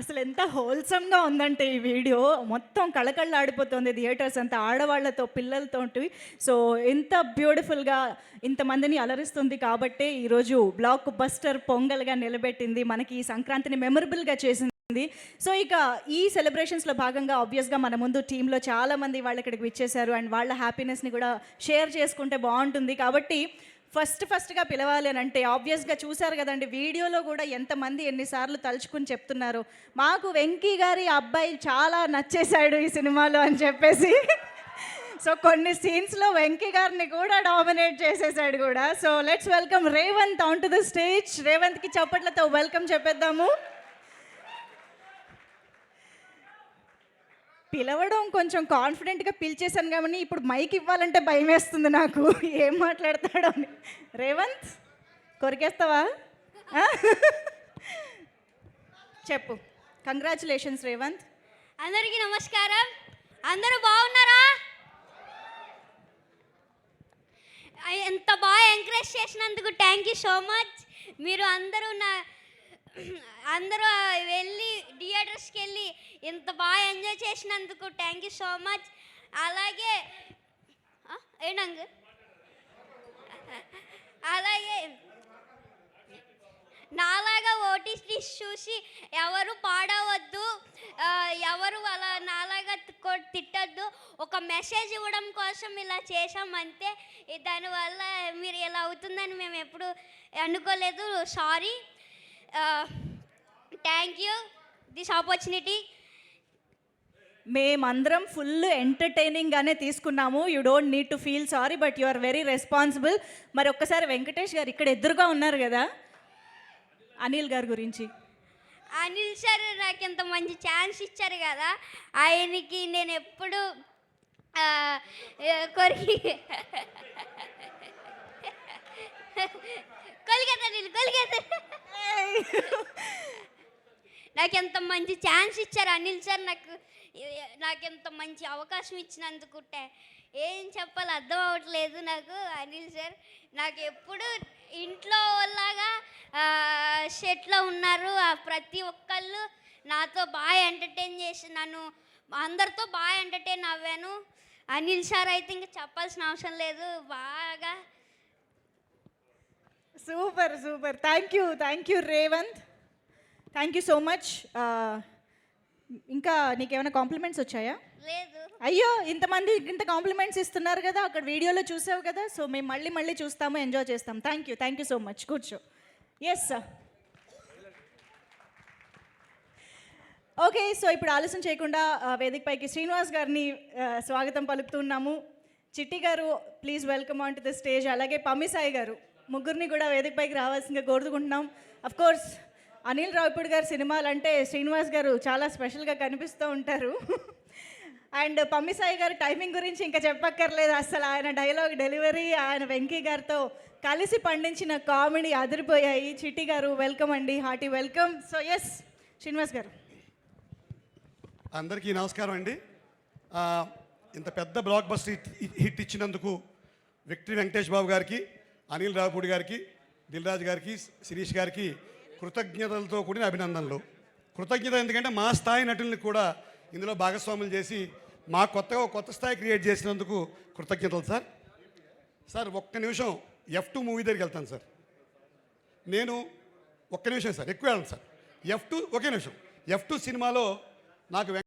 అసలు ఎంత హోల్సమ్గా ఉందంటే ఈ వీడియో. మొత్తం కళకళలాడిపోతుంది థియేటర్స్ అంతా ఆడవాళ్ళతో పిల్లలతోటి. సో ఎంత బ్యూటిఫుల్గా ఇంతమందిని అలరిస్తుంది కాబట్టే ఈరోజు బ్లాక్ బస్టర్ పొంగల్గా నిలబెట్టింది. మనకి ఈ సంక్రాంతిని మెమరబుల్గా చేసింది. సో ఇక ఈ సెలబ్రేషన్స్లో భాగంగా ఆబ్వియస్గా మన ముందు టీంలో చాలామంది వాళ్ళు ఇక్కడికి విచ్చేశారు. అండ్ వాళ్ళ హ్యాపీనెస్ని కూడా షేర్ చేసుకుంటే బాగుంటుంది. కాబట్టి ఫస్ట్ ఫస్ట్గా పిలవాలి అని అంటే ఆబ్వియస్గా చూశారు కదండి. వీడియోలో కూడా ఎంతమంది ఎన్నిసార్లు తలుచుకుని చెప్తున్నారు. మాకు వెంకీ గారి అబ్బాయి చాలా నచ్చేశాడు ఈ సినిమాలో అని చెప్పేసి. సో కొన్ని సీన్స్లో వెంకీ గారిని కూడా డామినేట్ చేసేసాడు కూడా. So let's welcome Revanth on to the stage రేవంత్కి చప్పట్లతో వెల్కమ్ చెప్పేద్దాము. పిలవడం కొంచెం కాన్ఫిడెంట్గా పిలిచేశాను కాబట్టి ఇప్పుడు మైక్ ఇవ్వాలంటే భయం వేస్తుంది నాకు. ఏం మాట్లాడతాడో అని. రేవంత్ కొరికేస్తావా? చెప్పు. కంగ్రాచులేషన్స్ రేవంత్. అందరికీ నమస్కారం. అందరూ బాగున్నారా? ఎంత బాగా ఎంకరేజ్ చేసినందుకు థ్యాంక్ యూ సో మచ్ మీరు అందరూ నా అందరూ వెళ్ళి థియేటర్స్కి వెళ్ళి ఇంత బాగా ఎంజాయ్ చేసినందుకు థ్యాంక్ యూ సో మచ్. అలాగే ఆ, అలాగే నాలాగా ఓటీటీ చూసి ఎవరు పాడవద్దు ఎవరు అలా నాలాగా తిట్టద్దు. ఒక మెసేజ్ ఇవ్వడం కోసం ఇలా చేసాం అంతే. దానివల్ల మీరు ఇలా అవుతుందని మేము ఎప్పుడు అనుకోలేదు. Sorry. Thank you this opportunity మేమందరం ఫుల్ ఎంటర్టైనింగ్గానే తీసుకున్నాము. You don't need to feel sorry but you are very responsible మరి ఒక్కసారి వెంకటేష్ గారు ఇక్కడ ఎదురుగా ఉన్నారు కదా అనిల్ గారి గురించి. అనిల్ సార్ నాకు ఇంత మంచి ఛాన్స్ ఇచ్చారు కదా ఆయనకి నేను ఎప్పుడు ఆ, ఆ, కొరికి నాకు ఎంత మంచి ఛాన్స్ ఇచ్చారు అనిల్ సార్ నాకు నాకు ఎంత మంచి అవకాశం ఇచ్చినందుకు ఏం చెప్పాలి అర్థం అవ్వట్లేదు నాకు అనిల్ సార్. నాకు ఎప్పుడు ఇంట్లో లాగా షెట్లో ఉన్నారు. ప్రతి ఒక్కళ్ళు నాతో బాగా ఎంటర్టైన్ చేసి నన్ను అందరితో బాగా ఎంటర్టైన్ అవ్వాను. అనిల్ సార్ అయితే ఇంకా చెప్పాల్సిన అవసరం లేదు. బాగా super super. Thank you thank you Revanth thank you so much ఇంకా నీకేమైనా కాంప్లిమెంట్స్ వచ్చాయా? లేదు. అయ్యో ఇంతమంది ఇంత కాంప్లిమెంట్స్ ఇస్తున్నారు కదా అక్కడ వీడియోలో చూసావు కదా సో మేము మళ్ళీ మళ్ళీ చూస్తాము ఎంజాయ్ చేస్తాం thank you thank you so much కూర్చో. ఎస్ సార్ ఓకే సో ఇప్పుడు ఆలస్యం చేయకుండా ఆ, వేదిక పైకి శ్రీనివాస్ గారిని స్వాగతం పలుకుతున్నాము. చిట్టి గారు please welcome on to the stage అలాగే పమ్మిసాయి గారు ముగ్గురిని కూడా వేదిక పైకి రావాల్సిందిగా కోరుకుంటున్నాం. అఫ్ కోర్స్ అనిల్ రావిపూడి గారి సినిమాలు అంటే శ్రీనివాస్ గారు చాలా స్పెషల్గా కనిపిస్తూ ఉంటారు. అండ్ పమ్మిసాయి గారి టైమింగ్ గురించి ఇంకా చెప్పక్కర్లేదు. అసలు ఆయన డైలాగ్ డెలివరీ ఆయన వెంకీ గారితో కలిసి పండించిన కామెడీ అదిరిపోయాయి. చిట్టి గారు వెల్కమ్ అండి. Hearty welcome. So S Srinivas గారు. అందరికీ నమస్కారం అండి. ఇంత పెద్ద బ్లాక్ బస్టర్ హిట్ హిట్ ఇచ్చినందుకు విక్టరీ వెంకటేష్ బాబు గారికి అనిల్ రావుపూడి గారికి దిల్రాజు గారికి శిరీష్ గారికి కృతజ్ఞతలతో కూడిన అభినందనలు. కృతజ్ఞత ఎందుకంటే మా స్థాయి నటుల్ని కూడా ఇందులో భాగస్వాములు చేసి మా కొత్తగా కొత్త స్థాయి క్రియేట్ చేసినందుకు కృతజ్ఞతలు సార్. సార్ ఒక్క నిమిషం ఎఫ్ టూ మూవీ దగ్గరికి వెళ్తాను సార్. నేను ఒక్క నిమిషం సార్. ఎక్కువ వెళ్ళను సార్. ఎఫ్ టూ ఒకే నిమిషం. ఎఫ్ టూ సినిమాలో నాకు